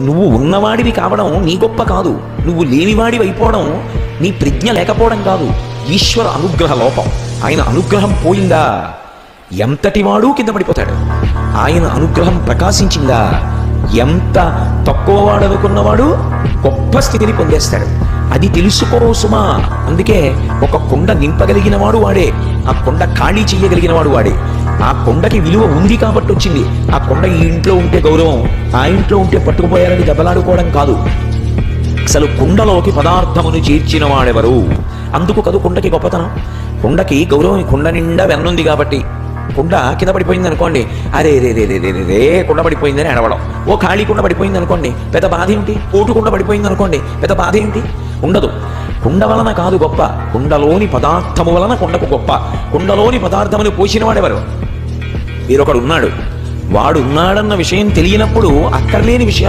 నువ్వు ఉన్నవాడివి కావడం నీ గొప్ప కాదు. నువ్వు లేనివాడివి అయిపోవడం నీ ప్రజ్ఞ లేకపోవడం కాదు. ఈశ్వర అనుగ్రహ లోపం. ఆయన అనుగ్రహం పోయిందా? ఎంతటి వాడు కింద పడిపోతాడు? ఆయన అనుగ్రహం ప్రకాశించిందా? ఎంత తక్కువ వాడు అనుకున్నవాడు గొప్ప స్థితిని పొందేస్తాడు. అది తెలుసుకో సుమా. అందుకే ఒక కొండ నింపగలిగిన వాడు వాడే. ఆ కొండ ఖాళీ చేయగలిగిన వాడు వాడే. ఆ కొండకి విలువ ఉంది కాబట్టి వచ్చింది. ఆ కొండ ఈ ఇంట్లో ఉంటే గౌరవం ఆ ఇంట్లో ఉంటే పట్టుకుపోయారని దెబ్బలాడుకోవడం కాదు. అసలు కుండలోకి పదార్థమును చేర్చిన వాడెవరు? అందుకు కదు కుండకి గొప్పతనం. కుండకి గౌరవం కుండ నిండా వెన్నుంది కాబట్టి. కుండ కింద పడిపోయింది అనుకోండి. అరే రే రే రే రే రే కుండ పడిపోయిందని అడవడం. ఓ ఖాళీ కుండ పడిపోయింది అనుకోండి. పెద్ద బాధ ఏంటి? పోటు కుండ పడిపోయింది అనుకోండి. పెద్ద బాధ ఏంటి? ఉండదు. కుండ వలన కాదు గొప్ప. కుండలోని పదార్థము వలన కుండకు గొప్ప. కుండలోని పదార్థమును పోసిన వాడెవరు? వీరొకడు ఉన్నాడు వాడు ఉన్నాడన్న విషయం తెలియనప్పుడు అక్కర్లేని విషయం